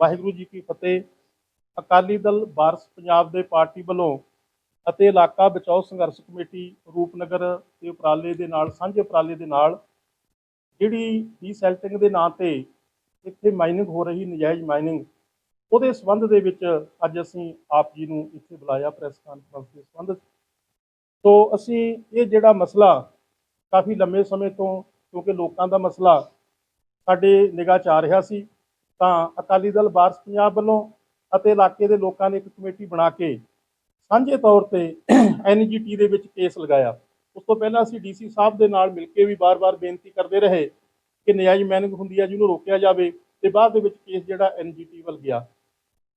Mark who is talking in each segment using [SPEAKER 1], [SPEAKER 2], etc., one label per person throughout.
[SPEAKER 1] ਵਾਹਿਗੁਰੂ ਜੀ ਕੀ ਫਤਿਹ ਅਕਾਲੀ ਦਲ ਵਾਰਸ ਪੰਜਾਬ ਦੇ ਪਾਰਟੀ ਵੱਲੋਂ ਅਤੇ ਇਲਾਕਾ ਬਚਾਓ ਸੰਘਰਸ਼ ਕਮੇਟੀ ਰੂਪਨਗਰ ਦੇ ਉਪਰਾਲੇ ਦੇ ਨਾਲ, ਸਾਂਝੇ ਉਪਰਾਲੇ ਦੇ ਨਾਲ ਜਿਹੜੀ ਡੀਸੈਲਟਿੰਗ ਦੇ ਨਾਂ ਤੇ ਇੱਥੇ ਮਾਈਨਿੰਗ ਹੋ ਰਹੀ, ਨਜਾਇਜ਼ ਮਾਈਨਿੰਗ, ਉਹਦੇ ਸੰਬੰਧ ਦੇ ਵਿੱਚ ਅੱਜ ਅਸੀਂ ਆਪ ਜੀ ਨੂੰ ਇੱਥੇ ਬੁਲਾਇਆ ਪ੍ਰੈਸ ਕਾਨਫਰੰਸ ਦੇ ਸੰਬੰਧ 'ਚ। ਸੋ ਅਸੀਂ ਇਹ ਜਿਹੜਾ ਮਸਲਾ ਕਾਫੀ ਲੰਮੇ ਸਮੇਂ ਤੋਂ, ਕਿਉਂਕਿ ਲੋਕਾਂ ਦਾ ਮਸਲਾ ਸਾਡੇ ਨਿਗਾਹ 'ਚ ਆ ਰਿਹਾ ਸੀ ਤਾਂ ਅਕਾਲੀ ਦਲ ਵਾਰਸ ਪੰਜਾਬ ਵੱਲੋਂ ਅਤੇ ਇਲਾਕੇ ਦੇ ਲੋਕਾਂ ਨੇ ਇੱਕ ਕਮੇਟੀ ਬਣਾ ਕੇ ਸਾਂਝੇ ਤੌਰ ਤੇ ਐਨਜੀਟੀ ਦੇ ਵਿੱਚ ਕੇਸ ਲਗਾਇਆ। ਉਸ ਤੋਂ ਪਹਿਲਾਂ ਅਸੀਂ ਡੀਸੀ ਸਾਹਿਬ ਦੇ ਨਾਲ ਮਿਲ ਕੇ ਵੀ ਬਾਰ-ਬਾਰ ਬੇਨਤੀ ਕਰਦੇ ਰਹੇ ਕਿ ਨਜਾਇਜ਼ ਮੈਨਿੰਗ ਹੁੰਦੀ ਹੈ ਜਿਹਨੂੰ ਰੋਕਿਆ ਜਾਵੇ ਤੇ ਬਾਅਦ ਦੇ ਵਿੱਚ ਕੇਸ ਜਿਹੜਾ ਐਨਜੀਟੀ ਵੱਲ ਗਿਆ।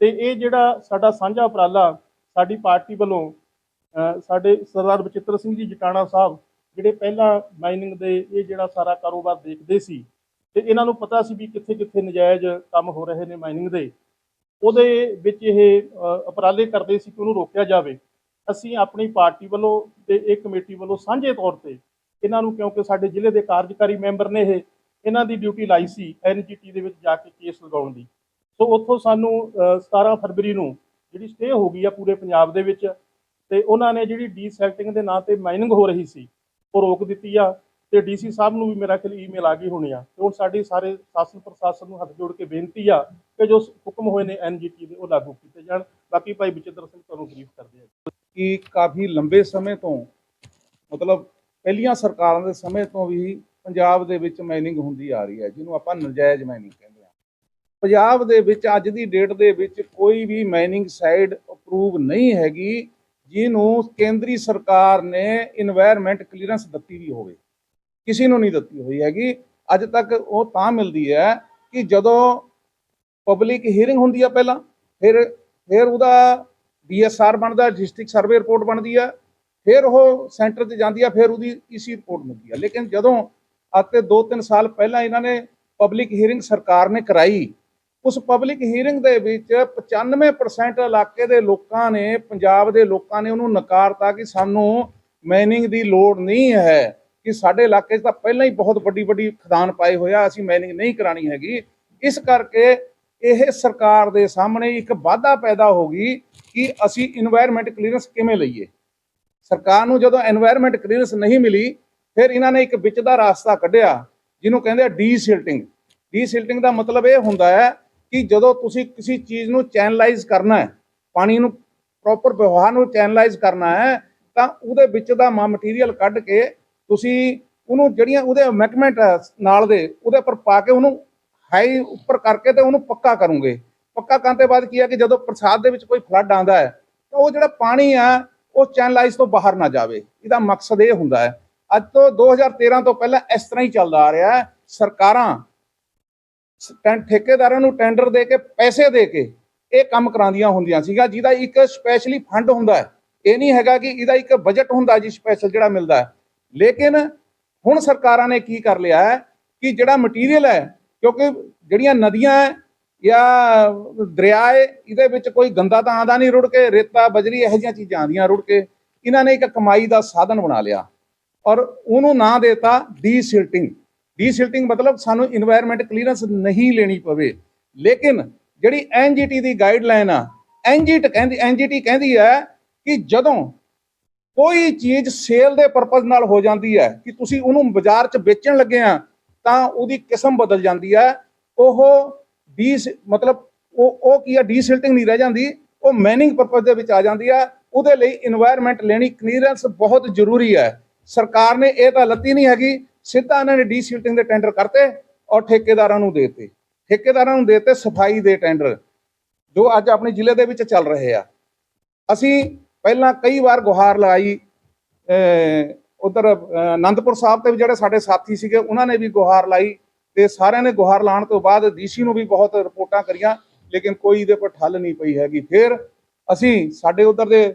[SPEAKER 1] ਤੇ ਇਹ ਜਿਹੜਾ ਸਾਡਾ ਸਾਂਝਾ ਉਪਰਾਲਾ ਸਾਡੀ ਪਾਰਟੀ ਵੱਲੋਂ ਸਾਡੇ ਸਰਦਾਰ ਬਚਿੱਤਰ ਸਿੰਘ ਜੀ ਜਟਾਣਾ ਸਾਹਿਬ, ਜਿਹੜੇ ਪਹਿਲਾਂ ਮਾਈਨਿੰਗ ਦੇ ਇਹ ਜਿਹੜਾ ਸਾਰਾ ਕਾਰੋਬਾਰ ਦੇਖਦੇ ਸੀ ਤੇ ਇਹਨਾਂ ਨੂੰ ਪਤਾ ਸੀ ਵੀ ਕਿੱਥੇ ਕਿੱਥੇ ਨਜਾਇਜ਼ ਕੰਮ ਹੋ ਰਹੇ ਨੇ ਮਾਈਨਿੰਗ ਦੇ। ਉਹਦੇ ਵਿੱਚ ਇਹ ਅ, ਉਪਰਾਲੇ ਕਰਦੇ ਸੀ ਕਿ ਉਹਨੂੰ ਰੋਕਿਆ ਜਾਵੇ। ਅਸੀਂ ਆਪਣੀ ਪਾਰਟੀ ਵੱਲੋਂ ਤੇ ਇਹ ਕਮੇਟੀ ਵੱਲੋਂ ਸਾਂਝੇ ਤੌਰ ਤੇ ਇਹਨਾਂ ਨੂੰ ਕਿਉਂਕਿ ਸਾਡੇ ਜ਼ਿਲ੍ਹੇ ਦੇ ਕਾਰਜਕਾਰੀ ਮੈਂਬਰ ਨੇ ਇਹ ਇਹਨਾਂ ਦੀ ਡਿਊਟੀ ਲਾਈ ਸੀ ਐਨਜੀਟੀ ਦੇ ਵਿੱਚ ਜਾ ਕੇ ਕੇਸ ਲਗਾਉਣ ਦੀ। ਸੋ ਉੱਥੋਂ ਸਾਨੂੰ ਅ, 17 ਫਰਵਰੀ ਨੂੰ ਜਿਹੜੀ ਸਟੇ ਹੋ ਗਈ ਆ ਪੂਰੇ ਪੰਜਾਬ ਦੇ ਵਿੱਚ ਤੇ ਉਹਨਾਂ ਨੇ ਜਿਹੜੀ ਡੀਸੈਲਟਿੰਗ ਦੇ ਨਾਂ ਤੇ ਮਾਈਨਿੰਗ ਹੋ ਰਹੀ ਸੀ ਉਹ ਰੋਕ ਦਿੱਤੀ ਆ। ਤੇ ਡੀਸੀ ਸਾਹਿਬ ਨੂੰ ਵੀ ਮੇਰਾ ਖਿਲ ਈਮੇਲ ਆ ਗਈ ਹੋਣੀ ਆ। ਤੇ ਹੁਣ ਸਾਡੇ ਸਾਰੇ ਸ਼ਾਸਨ ਪ੍ਰਸ਼ਾਸਨ ਨੂੰ ਹੱਥ ਜੋੜ ਕੇ ਬੇਨਤੀ ਆ ਕਿ ਜੋ ਹੁਕਮ ਹੋਏ ਨੇ ਐਨਜੀਟੀ ਦੇ, ਉਹ ਲਾਗੂ ਕੀਤੇ ਜਾਣ। ਬਾਕੀ ਭਾਈ ਬਚਿੱਤਰ ਸਿੰਘ ਤੁਹਾਨੂੰ ਬਰੀਫ ਕਰਦੇ ਆ
[SPEAKER 2] ਕਿ ਕਾਫੀ ਲੰਬੇ ਸਮੇਂ ਤੋਂ, ਮਤਲਬ ਪਹਿਲੀਆਂ ਸਰਕਾਰਾਂ ਦੇ ਸਮੇਂ ਤੋਂ ਵੀ ਪੰਜਾਬ ਦੇ ਵਿੱਚ ਮਾਈਨਿੰਗ ਹੁੰਦੀ ਆ ਰਹੀ ਹੈ, ਜਿਹਨੂੰ ਆਪਾਂ ਨਜਾਇਜ਼ ਮਾਈਨਿੰਗ ਕਹਿੰਦੇ ਆ। ਪੰਜਾਬ ਦੇ ਵਿੱਚ ਅੱਜ ਦੀ ਡੇਟ ਦੇ ਵਿੱਚ ਕੋਈ ਵੀ ਮਾਈਨਿੰਗ ਸਾਈਡ ਅਪਰੂਵ ਨਹੀਂ ਹੈਗੀ, ਜਿਹਨੂੰ ਕੇਂਦਰੀ ਸਰਕਾਰ ਨੇ এনवायरमेंट ਕਲੀਅਰੈਂਸ ਦਿੱਤੀ ਵੀ ਹੋਵੇ। ਕਿਸੇ ਨੂੰ ਨਹੀਂ ਦਿੱਤੀ ਹੋਈ ਹੈਗੀ। ਅੱਜ ਤੱਕ ਉਹ ਤਾਂ ਮਿਲਦੀ ਹੈ ਕਿ ਜਦੋਂ ਪਬਲਿਕ ਹੀਅਰਿੰਗ ਹੁੰਦੀ ਆ ਪਹਿਲਾਂ, ਫਿਰ ਫਿਰ ਉਹਦਾ ਡੀਐਸਆਰ ਬਣਦਾ ਡਿਸਟ੍ਰਿਕਟ ਸਰਵੇ ਰਿਪੋਰਟ ਬਣਦੀ ਆ, ਫਿਰ ਉਹ ਸੈਂਟਰ ਤੇ ਜਾਂਦੀ ਆ, ਫਿਰ ਉਹਦੀ ਈਸੀ ਰਿਪੋਰਟ ਮਿਲਦੀ ਆ। ਲੇਕਿਨ ਜਦੋਂ ਅੱਜ ਤੇ 2-3 ਸਾਲ ਪਹਿਲਾਂ ਇਹਨਾਂ ਨੇ ਪਬਲਿਕ ਹੀਅਰਿੰਗ ਸਰਕਾਰ ਨੇ ਕਰਾਈ, ਉਸ ਪਬਲਿਕ ਹੀਅਰਿੰਗ ਦੇ ਵਿੱਚ 95% ਇਲਾਕੇ ਦੇ ਲੋਕਾਂ ਨੇ, ਪੰਜਾਬ ਦੇ ਲੋਕਾਂ ਨੇ ਉਹਨੂੰ ਨਕਾਰਤਾ ਕਿ ਸਾਨੂੰ ਮਾਈਨਿੰਗ ਦੀ ਲੋੜ ਨਹੀਂ ਹੈ। ਕਿ ਸਾਡੇ ਇਲਾਕੇ 'ਚ ਤਾਂ ਪਹਿਲਾਂ ਹੀ ਬਹੁਤ ਵੱਡੀ ਵੱਡੀ ਖਦਾਨ ਪਾਏ ਹੋਇਆ ਅਸੀਂ ਮਾਈਨਿੰਗ ਨਹੀਂ ਕਰਾਣੀ ਹੈਗੀ। ਇਸ ਕਰਕੇ ਇਹ ਸਰਕਾਰ ਦੇ ਸਾਹਮਣੇ ਇੱਕ ਵਾਧਾ ਪੈਦਾ ਹੋ ਗਈ ਕਿ ਅਸੀਂ এনवायरमेंट ਕਲੀਅਰੈਂਸ ਕਿਵੇਂ ਲਈਏ। ਸਰਕਾਰ ਨੂੰ ਜਦੋਂ এনवायरमेंट ਕਲੀਅਰੈਂਸ ਨਹੀਂ ਮਿਲੀ, ਫਿਰ ਇਹਨਾਂ ਨੇ ਇੱਕ ਵਿੱਚ ਦਾ ਰਾਸਤਾ ਕੱਢਿਆ, ਜਿਹਨੂੰ ਕਹਿੰਦੇ ਆ ਡੀ ਸਿਲਟਿੰਗ ਦਾ ਮਤਲਬ ਇਹ ਹੁੰਦਾ ਹੈ ਕਿ ਜਦੋਂ ਤੁਸੀਂ ਕਿਸੇ ਚੀਜ਼ ਨੂੰ ਚੈਨਲਾਈਜ਼ ਕਰਨਾ ਹੈ, ਪਾਣੀ ਨੂੰ ਪ੍ਰੋਪਰ ਵਿਵਹਾਰ ਨੂੰ ਚੈਨਲਾਈਜ਼ ਕਰਨਾ ਹੈ, ਤਾਂ ਉਹਦੇ ਵਿੱਚ ਦਾ ਮਟੀਰੀਅਲ ਕੱਢ ਕੇ ਤੁਸੀਂ ਉਹਨੂੰ ਜਿਹੜੀਆਂ ਉਹਦੇ ਮੈਕਮੈਂਟ ਨਾਲ ਦੇ, ਉਹਦੇ ਉੱਪਰ ਪਾ ਕੇ ਉਹਨੂੰ ਹਾਈ ਉੱਪਰ ਕਰਕੇ ਤੇ ਉਹਨੂੰ ਪੱਕਾ ਕਰੋਗੇ। ਪੱਕਾ ਕਰਨ ਤੋਂ ਬਾਅਦ ਕੀ ਹੈ ਕਿ ਜਦੋਂ ਪ੍ਰਸਾਦ ਦੇ ਵਿੱਚ ਕੋਈ ਫਲੱਡ ਆਂਦਾ ਹੈ, ਤਾਂ ਉਹ ਜਿਹੜਾ ਪਾਣੀ ਆ, ਉਹ ਚੈਨਲਾਈਜ਼ ਤੋਂ ਬਾਹਰ ਨਾ ਜਾਵੇ। ਇਹਦਾ ਮਕਸਦ ਇਹ ਹੁੰਦਾ ਹੈ। ਅੱਜ ਤੋਂ 2013 ਤੋਂ ਪਹਿਲਾਂ ਇਸ ਤਰ੍ਹਾਂ ਹੀ ਚੱਲਦਾ ਆ ਰਿਹਾ ਹੈ। ਸਰਕਾਰਾਂ ਟੈਂ- ਠੇਕੇਦਾਰਾਂ ਨੂੰ ਟੈਂਡਰ ਦੇ ਕੇ, ਪੈਸੇ ਦੇ ਕੇ ਇਹ ਕੰਮ ਕਰਾਉਂਦੀਆਂ ਹੁੰਦੀਆਂ ਸੀਗਾ ਜਿਹਦਾ ਇੱਕ ਸਪੈਸ਼ਲੀ ਫੰਡ ਹੁੰਦਾ ਹੈ। ਇਹ ਨਹੀਂ ਹੈਗਾ ਕਿ ਇਹਦਾ ਇੱਕ ਬਜਟ ਹੁੰਦਾ ਜੀ ਸਪੈਸ਼ਲ ਜਿਹੜਾ ਮਿਲਦਾ ਹੈ। ਲੇਕਿਨ ਹੁਣ ਸਰਕਾਰਾਂ ਨੇ ਕੀ ਕਰ ਲਿਆ ਹੈ ਕਿ ਜਿਹੜਾ ਮਟੀਰੀਅਲ ਹੈ, ਕਿਉਂਕਿ ਜਿਹੜੀਆਂ ਨਦੀਆਂ ਹੈ ਜਾਂ ਦਰਿਆ ਹੈ, ਇਹਦੇ ਵਿੱਚ ਕੋਈ ਗੰਦਾ ਤਾਂ ਆਂਦਾ ਨਹੀਂ ਰੁੜ ਕੇ, ਰੇਤਾ, ਬਜਰੀ ਇਹੋ ਜਿਹੀਆਂ ਚੀਜ਼ਾਂ ਆਂਦੀਆਂ ਰੁੜ ਕੇ, ਇਹਨਾਂ ਨੇ ਇੱਕ ਕਮਾਈ ਦਾ ਸਾਧਨ ਬਣਾ ਲਿਆ। ਔਰ ਉਹਨੂੰ ਨਾਂ ਦੇਤਾ ਡੀਸਿਲਟਿੰਗ ਡੀਸਿਲਟਿੰਗ ਮਤਲਬ ਸਾਨੂੰ এনवायरमेंट ਕਲੀਅਰੈਂਸ ਨਹੀਂ ਲੈਣੀ ਪਵੇ। ਲੇਕਿਨ ਜਿਹੜੀ ਐਨਜੀਟੀ ਦੀ ਗਾਈਡਲਾਈਨ ਆ ਐਨਜੀਟੀ ਕਹਿੰਦੀ ਐਨਜੀਟੀ ਕਹਿੰਦੀ ਹੈ ਕਿ ਜਦੋਂ ਕੋਈ ਚੀਜ਼ ਸੇਲ ਦੇ ਪਰਪਸ ਨਾਲ ਹੋ ਜਾਂਦੀ ਹੈ ਕਿ ਤੁਸੀਂ ਉਹਨੂੰ ਬਾਜ਼ਾਰ 'ਚ ਵੇਚਣ ਲੱਗੇ ਆ, ਤਾਂ ਉਹਦੀ ਕਿਸਮ ਬਦਲ ਜਾਂਦੀ ਹੈ। ਉਹ ਡੀ ਮਤਲਬ ਉਹ ਉਹ ਕੀ ਹੈ? ਡੀਸਿਲਟਿੰਗ ਨਹੀਂ ਰਹਿ ਜਾਂਦੀ। ਉਹ ਮੈਨਿੰਗ ਪਰਪਸ ਦੇ ਵਿੱਚ ਆ ਜਾਂਦੀ ਹੈ। ਉਹਦੇ ਲਈ এনवायरमेंट ਲੈਣੀ ਕਲੀਅਰੈਂਸ ਬਹੁਤ ਜ਼ਰੂਰੀ ਹੈ। ਸਰਕਾਰ ਨੇ ਇਹ ਤਾਂ ਲੱਤੀ ਨਹੀਂ ਹੈਗੀ। ਸਿੱਧਾ ਇਹਨਾਂ ਨੇ ਡੀਸਿਲਟਿੰਗ ਦੇ ਟੈਂਡਰ ਕਰਤੇ ਔਰ ਠੇਕੇਦਾਰਾਂ ਨੂੰ ਦੇਤੇ। ਠੇਕੇਦਾਰਾਂ ਨੂੰ ਦੇਤੇ ਸਫ਼ਾਈ ਦੇ ਟੈਂਡਰ ਜੋ ਅੱਜ ਆਪਣੇ ਜ਼ਿਲ੍ਹੇ ਦੇ ਵਿੱਚ ਚੱਲ ਰਹੇ ਆ। ਅਸੀਂ ਪਹਿਲਾਂ ਕਈ ਵਾਰ ਗੁਹਾਰ ਲਗਾਈ ਉਧਰ ਆਨੰਦਪੁਰ ਸਾਹਿਬ ਤੇ ਵੀ ਜਿਹੜੇ ਸਾਡੇ ਸਾਥੀ ਸੀਗੇ, ਉਹਨਾਂ ਨੇ ਵੀ ਗੁਹਾਰ ਲਾਈ ਤੇ ਸਾਰਿਆਂ ਨੇ ਗੁਹਾਰ ਲਾਉਣ ਤੋਂ ਬਾਅਦ ਡੀਸੀ ਨੂੰ ਵੀ ਬਹੁਤ ਰਿਪੋਰਟਾਂ ਕਰੀਆਂ, ਲੇਕਿਨ ਕੋਈ ਇਹਦੇ ਪਰ ਠੱਲ ਨਹੀਂ ਪਈ ਹੈਗੀ। ਫਿਰ ਅਸੀਂ ਸਾਡੇ ਉਧਰ ਦੇ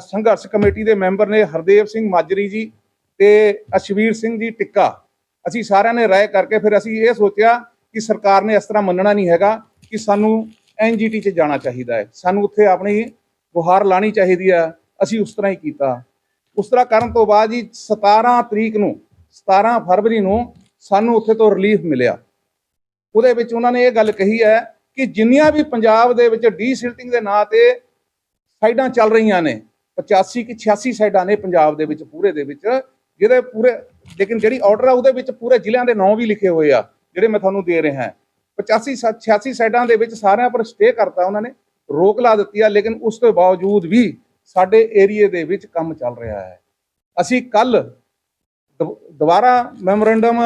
[SPEAKER 2] ਸੰਘਰਸ਼ ਕਮੇਟੀ ਦੇ ਮੈਂਬਰ ਨੇ ਹਰਦੇਵ ਸਿੰਘ ਮਾਜਰੀ ਜੀ ਤੇ ਅਸ਼ਵੀਰ ਸਿੰਘ ਜੀ ਟਿੱਕਾ, ਅਸੀਂ ਸਾਰਿਆਂ ਨੇ ਰਾਏ ਕਰਕੇ ਫਿਰ ਅਸੀਂ ਇਹ ਸੋਚਿਆ ਕਿ ਸਰਕਾਰ ਨੇ ਇਸ ਤਰ੍ਹਾਂ ਮੰਨਣਾ ਨਹੀਂ ਹੈਗਾ ਕਿ ਸਾਨੂੰ ਐਨਜੀਟੀ 'ਚ ਜਾਣਾ ਚਾਹੀਦਾ ਹੈ। ਸਾਨੂੰ ਉੱਥੇ ਆਪਣੀ ਗੁਹਾਰ ਲਾਣੀ ਚਾਹੀਦੀ ਆ, ਅਸੀਂ ਉਸ ਤਰ੍ਹਾਂ ਹੀ ਕੀਤਾ। ਉਸ ਤਰ੍ਹਾਂ ਕਰਨ ਤੋਂ ਬਾਅਦ ਜੀ 17 ਤਰੀਕ ਨੂੰ 17 ਫਰਵਰੀ ਨੂੰ ਸਾਨੂੰ ਉੱਥੇ ਤੋਂ ਰਿਲੀਫ ਮਿਲਿਆ। ਉਹਦੇ ਵਿੱਚ ਉਹਨਾਂ ਨੇ ਇਹ ਗੱਲ ਕਹੀ ਹੈ ਕਿ ਜਿੰਨੀਆਂ ਵੀ ਪੰਜਾਬ ਦੇ ਵਿੱਚ ਡੀ ਸਿਲਟਿੰਗ ਦੇ ਨਾਂ ਤੇ ਸਾਈਡਾਂ ਚੱਲ ਰਹੀਆਂ ਨੇ 85 ਕਿ 86 ਸਾਈਡਾਂ ਨੇ ਪੰਜਾਬ ਦੇ ਵਿੱਚ ਪੂਰੇ ਦੇ ਵਿੱਚ, ਜਿਹਦੇ ਪੂਰੇ, ਲੇਕਿਨ ਜਿਹੜੀ ਆਰਡਰ ਆ ਉਹਦੇ ਵਿੱਚ ਪੂਰੇ ਜ਼ਿਲ੍ਹਿਆਂ ਦੇ ਨਾਂ ਵੀ ਲਿਖੇ ਹੋਏ ਆ, ਜਿਹੜੇ ਮੈਂ ਤੁਹਾਨੂੰ ਦੇ ਰਿਹਾ। 85 ਸੱਤ- 86 ਸਾਈਡਾਂ ਦੇ ਵਿੱਚ ਸਾਰਿਆਂ ਪਰ ਸਟੇ ਕਰਤਾ ਉਹਨਾਂ ਨੇ। ਰੋਕ ਲਾ ਦਿੱਤੀ ਆ, ਲੇਕਿਨ ਉਸ ਤੋਂ ਬਾਵਜੂਦ ਵੀ ਸਾਡੇ ਏਰੀਏ ਦੇ ਵਿੱਚ ਕੰਮ ਚੱਲ ਰਿਹਾ ਹੈ। ਅਸੀਂ ਕੱਲ ਦੁਬਾਰਾ ਮੈਮੋਰੈਂਡਮ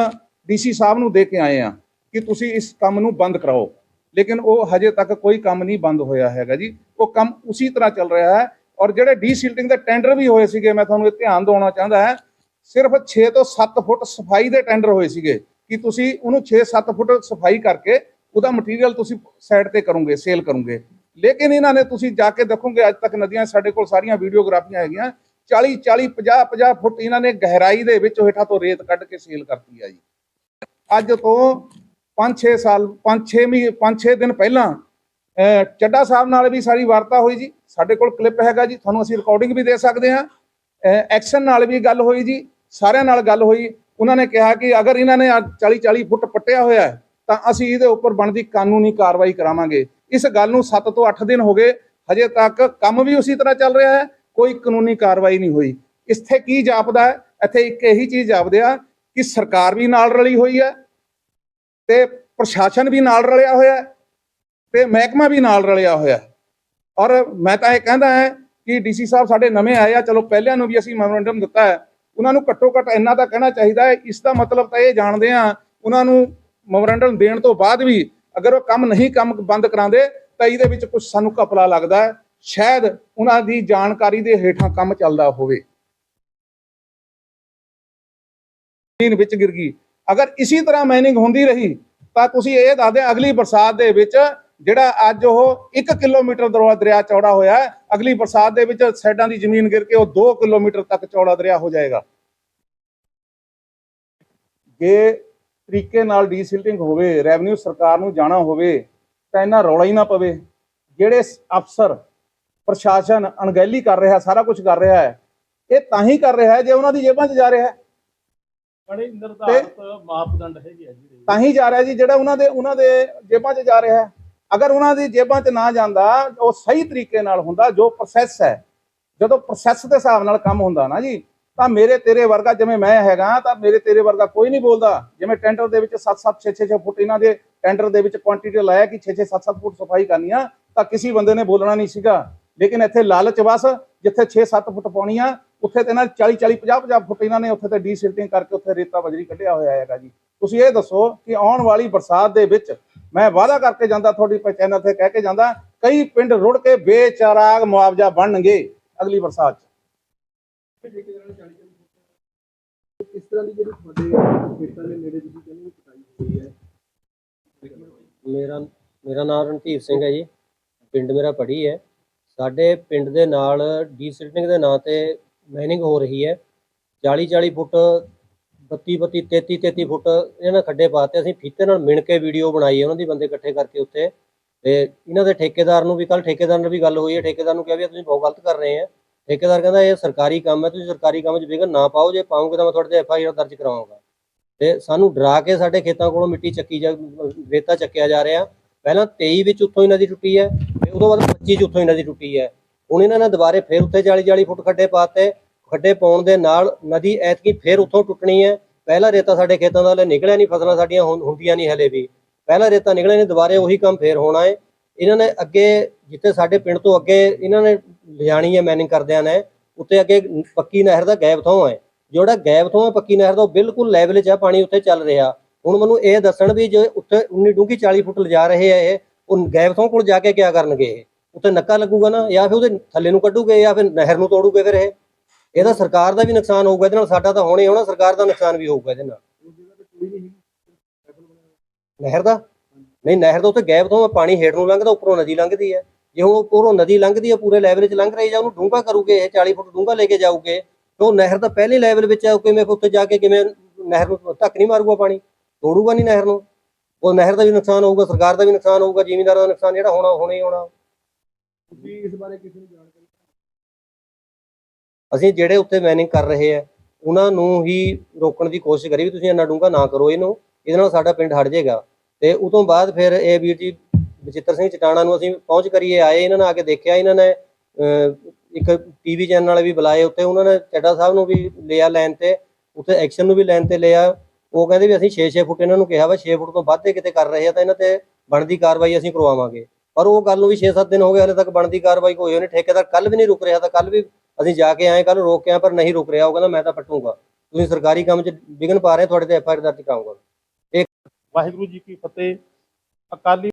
[SPEAKER 2] ਡੀਸੀ ਸਾਹਿਬ ਨੂੰ ਦੇ ਕੇ ਆਏ ਆ ਕਿ ਤੁਸੀਂ ਇਸ ਕੰਮ ਨੂੰ ਬੰਦ ਕਰਾਓ। ਲੇਕਿਨ ਉਹ ਹਜੇ ਤੱਕ ਕੋਈ ਕੰਮ ਨਹੀਂ ਬੰਦ ਹੋਇਆ ਹੈਗਾ ਜੀ। ਉਹ ਕੰਮ ਉਸੇ ਤਰ੍ਹਾਂ ਚੱਲ ਰਿਹਾ ਹੈ ਔਰ ਜਿਹੜੇ ਡੀਸਿਲਟਿੰਗ ਦੇ ਟੈਂਡਰ ਵੀ ਹੋਏ ਸੀਗੇ, ਮੈਂ ਤੁਹਾਨੂੰ ਇਹ ਧਿਆਨ ਦਿਵਾਉਣਾ ਚਾਹੁੰਦਾ ਹੈ, ਸਿਰਫ 6 ਤੋਂ 7 ਫੁੱਟ ਸਫ਼ਾਈ ਦੇ ਟੈਂਡਰ ਹੋਏ ਸੀਗੇ। ਕਿ ਤੁਸੀਂ ਉਹਨੂੰ 6-7 ਫੁੱਟ ਸਫ਼ਾਈ ਕਰਕੇ ਉਹਦਾ ਮਟੀਰੀਅਲ ਤੁਸੀਂ ਸਾਈਡ ਤੇ ਕਰੋਗੇ, ਸੇਲ ਕਰੋਗੇ। ਲੇਕਿਨ ਇਹਨਾਂ ਨੇ ਤੁਸੀਂ ਜਾ ਕੇ ਦੇਖੋਗੇ, ਅੱਜ ਤੱਕ ਨਦੀਆਂ ਸਾਡੇ ਕੋਲ ਸਾਰੀਆਂ ਵੀਡੀਓਗ੍ਰਾਫੀਆਂ ਹੈਗੀਆਂ 40 40 50 50 ਫੁੱਟ ਇਹਨਾਂ ਨੇ ਗਹਿਰਾਈ ਦੇ ਵਿੱਚ ਹੇਠਾਂ ਤੋਂ ਰੇਤ ਕੱਢ ਕੇ ਸੇਲ ਕਰਤੀ ਆ ਜੀ। ਅੱਜ ਤੋਂ 5-6 ਸਾਲ 5-6 ਮਹੀਨੇ 5-6 ਦਿਨ ਪਹਿਲਾਂ ਚੱਡਾ ਸਾਹਿਬ ਨਾਲ ਵੀ ਸਾਰੀ ਵਾਰਤਾ ਹੋਈ ਜੀ। ਸਾਡੇ ਕੋਲ ਕਲਿੱਪ ਹੈਗਾ ਜੀ, ਤੁਹਾਨੂੰ ਅਸੀਂ ਰਿਕਾਰਡਿੰਗ ਵੀ ਦੇ ਸਕਦੇ ਹਾਂ। ਐਕਸ਼ਨ ਨਾਲ ਵੀ ਗੱਲ ਹੋਈ ਜੀ, ਸਾਰਿਆਂ ਨਾਲ ਗੱਲ ਹੋਈ। ਉਹਨਾਂ ਨੇ ਕਿਹਾ ਕਿ ਅਗਰ ਇਹਨਾਂ ਨੇ 40-40 ਫੁੱਟ ਪੱਟਿਆ ਹੋਇਆ ਤਾਂ ਅਸੀਂ ਇਹਦੇ ਉੱਪਰ ਬਣਦੀ ਕਾਨੂੰਨੀ ਕਾਰਵਾਈ ਕਰਾਵਾਂਗੇ। ਇਸ ਗੱਲ ਨੂੰ 7 ਤੋਂ 8 ਦਿਨ ਹੋ ਗਏ, ਹਜੇ ਤੱਕ ਕੰਮ ਵੀ ਉਸੇ ਤਰ੍ਹਾਂ ਚੱਲ ਰਿਹਾ ਹੈ, ਕੋਈ ਕਾਨੂੰਨੀ ਕਾਰਵਾਈ ਨਹੀਂ ਹੋਈ। ਇੱਥੇ ਕੀ ਜਾਪਦਾ ਹੈ? ਇੱਥੇ ਇੱਕ ਇਹੀ ਚੀਜ਼ ਜਾਪਦੇ ਆ ਕਿ ਸਰਕਾਰ ਵੀ ਨਾਲ ਰਲੀ ਹੋਈ ਹੈ ਤੇ ਪ੍ਰਸ਼ਾਸਨ ਵੀ ਨਾਲ ਰਲਿਆ ਹੋਇਆ ਹੈ ਤੇ ਮਹਿਕਮਾ ਵੀ ਨਾਲ ਰਲਿਆ ਹੋਇਆ ਹੈ। ਔਰ ਮੈਂ ਤਾਂ ਇਹ ਕਹਿੰਦਾ ਹੈ ਕਿ ਡੀਸੀ ਸਾਹਿਬ ਸਾਡੇ ਨਵੇਂ ਆਏ ਆ, ਚਲੋ ਪਹਿਲਿਆਂ ਨੂੰ ਵੀ ਅਸੀਂ ਮੈਮੋਰੈਂਡਮ ਦਿੱਤਾ ਹੈ, ਉਹਨਾਂ ਨੂੰ ਘੱਟੋ ਘੱਟ ਇੰਨਾ ਤਾਂ ਕਹਿਣਾ ਚਾਹੀਦਾ ਹੈ, ਇਸ ਦਾ ਮਤਲਬ ਤਾਂ ਇਹ ਜਾਣਦੇ ਆ, ਉਹਨਾਂ ਨੂੰ ਮੈਮੋਰੈਂਡਮ ਦੇਣ ਤੋਂ ਬਾਅਦ ਵੀ ਅਗਰ ਉਹ ਕੰਮ ਨਹੀਂ ਕੰਮ ਬੰਦ ਕਰਾਉਂਦੇ, ਤਾਂ ਇਹਦੇ ਵਿੱਚ ਕੁਝ ਸਾਨੂੰ ਘਪਲਾ ਲੱਗਦਾ ਹੈ। ਸ਼ਾਇਦ ਉਹਨਾਂ ਦੀ ਜਾਣਕਾਰੀ ਦੇ ਹੇਠਾਂ ਕੰਮ ਚੱਲਦਾ ਹੋਵੇ। ਜ਼ਮੀਨ ਵਿੱਚ ਗਿਰ ਗਈ। ਅਗਰ ਇਸੇ ਤਰ੍ਹਾਂ ਮਾਈਨਿੰਗ ਹੁੰਦੀ ਰਹੀ, ਤਾਂ ਤੁਸੀਂ ਇਹ ਦੱਸਦੇ ਅਗਲੀ ਬਰਸਾਤ ਦੇ ਵਿੱਚ ਜਿਹੜਾ ਅੱਜ ਉਹ 1 ਕਿਲੋਮੀਟਰ ਦਰਿਆ ਦਰਿਆ ਚੌੜਾ ਹੋਇਆ ਹੈ, ਅਗਲੀ ਬਰਸਾਤ ਦੇ ਵਿੱਚ ਸਾਈਡਾਂ ਦੀ ਜ਼ਮੀਨ ਗਿਰ ਕੇ ਉਹ 2 ਕਿਲੋਮੀਟਰ ਤੱਕ ਚੌੜਾ ਦਰਿਆ ਹੋ ਜਾਏਗਾ। ਜੇ ਤਰੀਕੇ ਨਾਲ ਡੀਸਿਲਟਿੰਗ ਹੋਵੇ ਰੈਵਨਿਊ ਸਰਕਾਰ ਨੂੰ ਜਾਣਾ ਹੋਵੇ ਤਾਂ ਇਹਨਾਂ ਰੌਲਾ ਹੀ ਨਾ ਪਵੇ। ਜਿਹੜੇ ਅਫਸਰ ਪ੍ਰਸ਼ਾਸਨ ਅਣਗਹਿਲੀ ਕਰ ਰਿਹਾ ਸਾਰਾ ਕੁਝ ਕਰ ਰਿਹਾ ਹੈ ਇਹ ਤਾਂ ਹੀ ਕਰ ਰਿਹਾ ਹੈ ਜੇ ਉਹਨਾਂ ਦੀ ਜੇਬਾਂ 'ਚ ਜਾ ਰਿਹਾ ਹੈ।
[SPEAKER 1] ਬੜੇ ਨਿਰਧਾਰਤ ਮਾਪਦੰਡ ਹੈਗੇ ਆ ਜੀ
[SPEAKER 2] ਤਾਂ ਹੀ ਜਾ ਰਿਹਾ ਜੀ ਜਿਹੜਾ ਉਹਨਾਂ ਦੇ ਉਹਨਾਂ ਦੇ ਜੇਬਾਂ 'ਚ ਜਾ ਰਿਹਾ ਹੈ। ਅਗਰ ਉਹਨਾਂ ਦੀ ਜੇਬਾਂ 'ਚ ਨਾ ਜਾਂਦਾ ਉਹ ਸਹੀ ਤਰੀਕੇ ਨਾਲ ਹੁੰਦਾ ਜੋ ਪ੍ਰੋਸੈਸ ਹੈ ਜਦੋਂ ਪ੍ਰੋਸੈਸ ਦੇ ਹਿਸਾਬ ਨਾਲ ਕੰਮ ਹੁੰਦਾ ਨਾ ਜੀ ਤਾਂ ਮੇਰੇ ਤੇਰੇ ਵਰਗਾ ਜਿਵੇਂ ਮੈਂ ਹੈਗਾ, ਤਾਂ ਮੇਰੇ ਤੇਰੇ ਵਰਗਾ ਕੋਈ ਨਹੀਂ ਬੋਲਦਾ। ਜਿਵੇਂ ਟੈਂਡਰ ਦੇ ਵਿੱਚ 7-7 6-6 ਫੁੱਟ ਇਹਨਾਂ ਦੇ ਟੈਂਡਰ ਦੇ ਵਿੱਚ ਕੁਆਂਟੀਟੀ ਲਾਇਆ ਕਿ 6-6 7-7 ਫੁੱਟ ਸਫ਼ਾਈ ਕਰਨੀ ਆ, ਤਾਂ ਕਿਸੇ ਬੰਦੇ ਨੇ ਬੋਲਣਾ ਨਹੀਂ ਸੀਗਾ। ਲੇਕਿਨ ਇੱਥੇ ਲਾਲਚ ਬਸ, ਜਿੱਥੇ 6-7 ਫੁੱਟ ਪਾਉਣੀ ਆ, ਉੱਥੇ ਤੇ ਇਹਨਾਂ 40-40 50-50 ਫੁੱਟ ਇਹਨਾਂ ਨੇ ਉੱਥੇ ਤੇ ਡੀਸਿਲਟਿੰਗ ਕਰਕੇ ਉੱਥੇ ਰੇਤਾ ਬਜਰੀ ਕੱਢਿਆ ਹੋਇਆ ਹੈਗਾ ਜੀ। ਤੁਸੀਂ ਇਹ ਦੱਸੋ ਕਿ ਆਉਣ ਵਾਲੀ ਬਰਸਾਤ ਦੇ ਵਿੱਚ ਮੈਂ ਵਾਅਦਾ ਕਰਕੇ ਜਾਂਦਾ ਤੁਹਾਡੀ ਚੈਨਲ ਤੇ ਕਹਿ ਕੇ ਜਾਂਦਾ, ਕਈ ਪਿੰਡ ਰੁੜ ਕੇ ਬੇਚਾਰਾਗ ਮੁਆਵਜ਼ਾ ਬਣਨਗੇ ਅਗਲੀ ਬਰਸਾਤ 'ਚ।
[SPEAKER 3] ਇਸ ਤਰ੍ਹਾਂ ਦੀ ਜਿਹੜੀ ਤੁਹਾਡੇ ਖੇਤਾਂ ਦੇ ਨੇੜੇ ਤੁਸੀਂ ਕਹਿੰਦੇ ਹੋ ਕਟਾਈ ਹੋਈ ਹੈ।
[SPEAKER 4] ਮੇਰਾ ਮੇਰਾ ਨਾਮ ਰਣਧੀਰ ਸਿੰਘ ਹੈ ਜੀ। ਪਿੰਡ ਮੇਰਾ ਪੜੀ ਹੈ। ਸਾਡੇ ਪਿੰਡ ਦੇ ਨਾਲ ਡੀਸਿਲਟਿੰਗ ਦੇ ਨਾਂ ਤੇ ਮਾਈਨਿੰਗ ਹੋ ਰਹੀ ਹੈ। 40 40 ਫੁੱਟ 32 32 33 33 ਫੁੱਟ ਇਹਨਾਂ ਨੇ ਖੱਡੇ ਪਾਤੇ। ਅਸੀਂ ਫੀਤੇ ਨਾਲ ਮਿਣ ਕੇ ਵੀਡੀਓ ਬਣਾਈ ਉਹਨਾਂ ਦੀ ਬੰਦੇ ਇਕੱਠੇ ਕਰਕੇ ਉੱਤੇ ਤੇ ਇਹਨਾਂ ਦੇ ਠੇਕੇਦਾਰ ਨੂੰ ਵੀ ਕੱਲ ਠੇਕੇਦਾਰ ਨਾਲ ਵੀ ਗੱਲ ਹੋਈ ਹੈ। ਠੇਕੇਦਾਰ ਨੂੰ ਕਿਹਾ ਵੀ ਤੁਸੀਂ ਬਹੁਤ ਗਲਤ ਕਰ ਰਹੇ ਆ ਠੇਕੇਦਾਰ ਕਹਿੰਦਾ ਇਹ ਸਰਕਾਰੀ ਕੰਮ ਹੈ, ਤੁਸੀਂ ਸਰਕਾਰੀ ਕੰਮ 'ਚ ਵਿਘਨ ਨਾ ਪਾਓ, ਜੇ ਪਾਓਗੇ ਤਾਂ ਮੈਂ ਤੁਹਾਡੇ ਤੇ ਐਫ ਆਈ ਆਰ ਦਰਜ ਕਰਾਵਾਂਗਾ ਤੇ ਸਾਨੂੰ ਡਰਾ ਕੇ ਸਾਡੇ ਖੇਤਾਂ ਕੋਲੋਂ ਮਿੱਟੀ ਚੱਕੀ ਜਾ, ਰੇਤਾ ਚੱਕਿਆ ਜਾ ਰਿਹਾ। ਪਹਿਲਾਂ 23 ਵਿੱਚ ਉੱਥੋਂ ਹੀ ਨਦੀ ਟੁੱਟੀ ਹੈ, ਤੇ ਉਦੋਂ ਬਾਅਦ 25 ਚ ਉੱਥੋਂ ਹੀ ਨਦੀ ਟੁੱਟੀ ਹੈ। ਹੁਣ ਇਹਨਾਂ ਨੇ ਦੁਬਾਰੇ ਫਿਰ ਉੱਥੇ 40 40 ਫੁੱਟ ਖੱਡੇ ਪਾਤੇ, ਖੱਡੇ ਪਾਉਣ ਦੇ ਨਾਲ ਨਦੀ ਐਤਕੀ ਫੇਰ ਉੱਥੋਂ ਟੁੱਟਣੀ ਹੈ। ਪਹਿਲਾ ਰੇਤਾ ਸਾਡੇ ਖੇਤਾਂ ਦਾ ਹਲੇ ਨਿਕਲਿਆ ਨਹੀਂ, ਫਸਲਾਂ ਸਾਡੀਆਂ ਹੁੰਦੀਆਂ ਨਹੀਂ ਹਲੇ ਵੀ। ਪਹਿਲਾ ਰੇਤਾ ਨਿਕਲਿਆ ਨਹੀਂ, ਦੁਬਾਰੇ ਉਹੀ ਕੰਮ ਫੇਰ ਹੋਣਾ ਹੈ। ਇਹਨਾਂ ਨੇ ਅੱਗੇ ਜਿੱਥੇ ਸਾਡੇ ਪਿੰਡ ਤੋਂ ਅੱਗੇ ਇਹਨਾਂ ਨੇ ਲਿਜਾਣੀ ਹੈ ਮੈਨਿੰਗ ਕਰਦਿਆਂ ਨੇ ਉੱਤੇ ਅੱਗੇ ਪੱਕੀ ਨਹਿਰ ਦਾ ਗੈਬ ਥਾਂ ਹੈ। ਜਿਹੜਾ ਗੈਪ ਥੋਂ ਹੈ, ਪੱਕੀ ਨਹਿਰ ਦਾ, ਉਹ ਬਿਲਕੁਲ ਲੈਵਲ 'ਚ ਹੈ ਪਾਣੀ ਉੱਥੇ ਚੱਲ ਰਿਹਾ। ਹੁਣ ਮੈਨੂੰ ਇਹ ਦੱਸਣ ਵੀ ਜੇ ਉੱਥੇ 19 ਡੂੰਘੀ 40 ਫੁੱਟ ਲਿਜਾ ਰਹੇ ਆ ਇਹ, ਉਹ ਗੈਬ ਥੋਂ ਕੋਲ ਜਾ ਕੇ ਕੀ ਕਰਨਗੇ ਇਹ? ਉੱਥੇ ਨੱਕਾ ਲੱਗੂਗਾ ਨਾ, ਜਾਂ ਫਿਰ ਉਹਦੇ ਥੱਲੇ ਨੂੰ ਕੱਢੂਗੇ, ਜਾਂ ਫਿਰ ਨਹਿਰ ਨੂੰ ਤੋੜੂਗੇ ਫਿਰ ਇਹ? ਇਹਦਾ ਸਰਕਾਰ ਦਾ ਵੀ ਨੁਕਸਾਨ ਹੋਊਗਾ, ਇਹਦੇ ਨਾਲ ਸਾਡਾ ਤਾਂ ਹੋਣੇ ਹੋਣਾ, ਸਰਕਾਰ ਦਾ ਨੁਕਸਾਨ ਵੀ ਹੋਊਗਾ ਇਹਦੇ ਨਾਲ। ਨਹਿਰ ਦਾ? ਨਹੀਂ, ਨਹਿਰ ਦਾ ਉੱਤੇ ਗੈਬ ਤੋਂ ਪਾਣੀ ਹੇਠ ਨੂੰ ਲੰਘਦਾ, ਉੱਪਰੋਂ ਨਦੀ ਲੰਘਦੀ ਹੈ। ਜੇ ਹੁਣ ਉੱਪਰੋਂ ਨਦੀ ਲੰਘਦੀ ਹੈ ਪੂਰੇ ਲੈਵਲ 'ਚ ਲੰਘ ਰਹੀ ਜਾਂ ਉਹਨੂੰ ਡੂੰਘਾ ਕਰੂਗੇ ਇਹ 40 ਫੁੱਟ ਡੂੰਘਾ ਲੈ ਕੇ ਜਾਊਗੇ ਤੇ ਉਹ ਨਹਿਰ ਤਾਂ ਪਹਿਲੇ ਲੈਵਲ ਵਿੱਚ ਆ ਕਿਵੇਂ ਉੱਥੇ ਜਾ ਕੇ ਕਿਵੇਂ ਨਹਿਰ ਨੂੰ ਧੱਕ ਨਹੀਂ ਮਾਰੂਗਾ ਪਾਣੀ ਤੋੜੂਗਾ ਨਹੀਂ ਨਹਿਰ ਨੂੰ। ਉਹ ਨਹਿਰ ਦਾ ਵੀ ਨੁਕਸਾਨ ਹੋਊਗਾ ਸਰਕਾਰ ਦਾ ਵੀ ਨੁਕਸਾਨ ਹੋਊਗਾ ਜ਼ਿਮੀਂਦਾਰਾਂ ਦਾ ਨੁਕਸਾਨ ਜਿਹੜਾ ਹੋਣਾ ਹੋਣਾ ਹੀ ਹੋਣਾ।
[SPEAKER 3] ਤੁਸੀਂ ਇਸ ਬਾਰੇ ਕਿਸੇ ਨੂੰ ਜਾਣਕਾਰੀ
[SPEAKER 4] ਅਸੀਂ ਜਿਹੜੇ ਉੱਤੇ ਮੈਨਿੰਗ ਕਰ ਰਹੇ ਆ ਉਹਨਾਂ ਨੂੰ ਹੀ ਰੋਕਣ ਦੀ ਕੋਸ਼ਿਸ਼ ਕਰੀ ਵੀ ਤੁਸੀਂ ਇੰਨਾ ਡੂੰਘਾ ਨਾ ਕਰੋ ਇਹਨੂੰ ਇਹਦੇ ਨਾਲ ਸਾਡਾ ਪਿੰਡ ਹਟ ਜਾਏਗਾ। ਤੇ ਉਹ ਤੋਂ ਬਾਅਦ ਫਿਰ ਇਹ ਵੀਰ ਜੀ ਬਚਿੱਤਰ ਸਿੰਘ ਚਟਾਣਾ ਨੂੰ ਅਸੀਂ ਪਹੁੰਚ ਕਰੀਏ, ਆਏ ਇਹਨਾਂ ਨੇ ਆ ਕੇ ਦੇਖਿਆ, ਇਹਨਾਂ ਨੇ ਇੱਕ ਟੀਵੀ ਚੈਨਲ ਵਾਲੇ ਵੀ ਬੁਲਾਏ ਉੱਤੇ, ਉਹਨਾਂ ਨੇ ਚੱਡਾ ਸਾਹਿਬ ਨੂੰ ਵੀ ਲਿਆ ਲਾਈਨ ਤੇ, ਉੱਥੇ ਐਕਸ਼ਨ ਨੂੰ ਵੀ ਲੈਣ ਤੇ ਲਿਆ। ਉਹ ਕਹਿੰਦੇ ਵੀ ਅਸੀਂ 6-6 ਫੁੱਟ ਇਹਨਾਂ ਨੂੰ ਕਿਹਾ ਵਾ 6 ਫੁੱਟ ਤੋਂ ਵੱਧ ਦੇ ਕਿਤੇ ਕਰ ਰਹੇ ਆ ਤਾਂ ਇਹਨਾਂ ਤੇ ਬਣਦੀ ਕਾਰਵਾਈ ਅਸੀਂ ਕਰਵਾਵਾਂਗੇ। ਪਰ ਉਹ ਗੱਲ ਨੂੰ ਵੀ 6-7 ਦਿਨ ਹੋ ਗਏ, ਹਲੇ ਤੱਕ ਬਣਦੀ ਕਾਰਵਾਈ ਕੋਈ ਹੋਈ ਨਹੀਂ ਠੇਕੇਦਾਰ ਕੱਲ ਵੀ ਨਹੀਂ ਰੁਕ ਰਿਹਾ, ਤਾਂ ਕੱਲ ਵੀ ਅਸੀਂ ਜਾ ਕੇ ਆਏ ਕੱਲ ਰੋਕ ਕੇ ਆਏ, ਪਰ ਨਹੀਂ ਰੁਕ ਰਿਹਾ। ਉਹ ਕਹਿੰਦਾ, ਮੈਂ ਤਾਂ ਪਟੂੰਗਾ। ਤੁਸੀਂ ਸਰਕਾਰੀ ਕੰਮ 'ਚ ਵਿਘਨ ਪਾ ਰਹੇ ਤੁਹਾਡੇ ਤੇ ਐਫ ਆਈ ਆਰ ਦਰਜ ਕਰਾਉਂਗਾ।
[SPEAKER 1] ਵਾਹਿਗੁਰੂ ਜੀ ਕੀ ਫਤਿਹ। ਅਕਾਲੀ